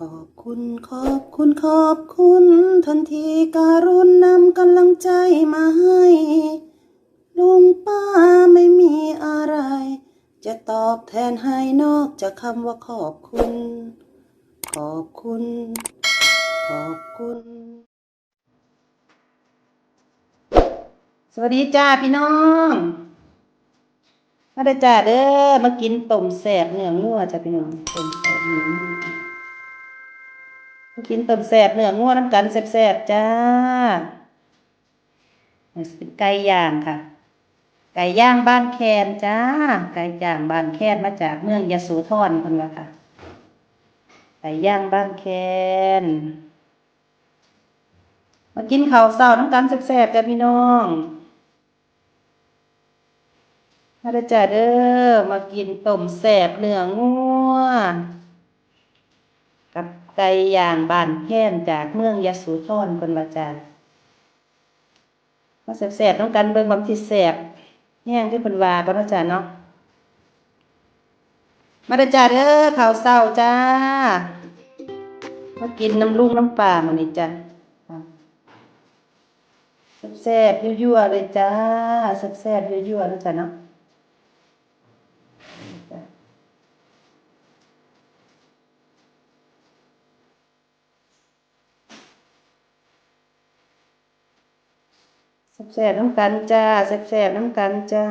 ขอบคุณขอบคุณขอบคุณทันทีการุณนำกำลังใจมาให้ลุงป้าไม่มีอะไร จะตอบแทนให้นอกจากคำว่าขอบคุณ ขอบคุณ ขอบคุณ สวัสดีจ้าพี่น้องมาได้จ้าเด้อมากินต้มแสบเนื้องัวจ้าพี่น้องต้มแสบเนื้องัว กินต้มแสบเนื้องัวน้ำกันแสบๆจ้านี่เป็นไก่ย่างค่ะ ไก่ย่างบ้านแคนจ้า ไก่ย่างบ้านแคนมาจากเมืองยโสธรคนว่าค่ะ ไก่ย่างบ้านแคนมากินข้าวเช้าน้ำกันแสบๆจ้าพี่น้องมาเด้จ้าเด้อมากินต้มแซ่บเนื้องัวกับ ไก่ย่างบานแค้นจากเมืองยะโสธรคนว่าจ้ามาแซ่บๆต้องกันเบิ่งบางที่แซ่บแห้งที่เพิ่นว่าบ่เนาะจ้าเนาะมาด้อจ้าเด้อข้าวเช้าจ้ามากินน้ำลุงน้ำปลามื้อนี้จ้าแซ่บๆยั่วๆเลยจ้าแซ่บๆยั่วๆเนะจ้าเนาะ แสบๆน้ำกันจ้าแสบๆน้ำกันจ้า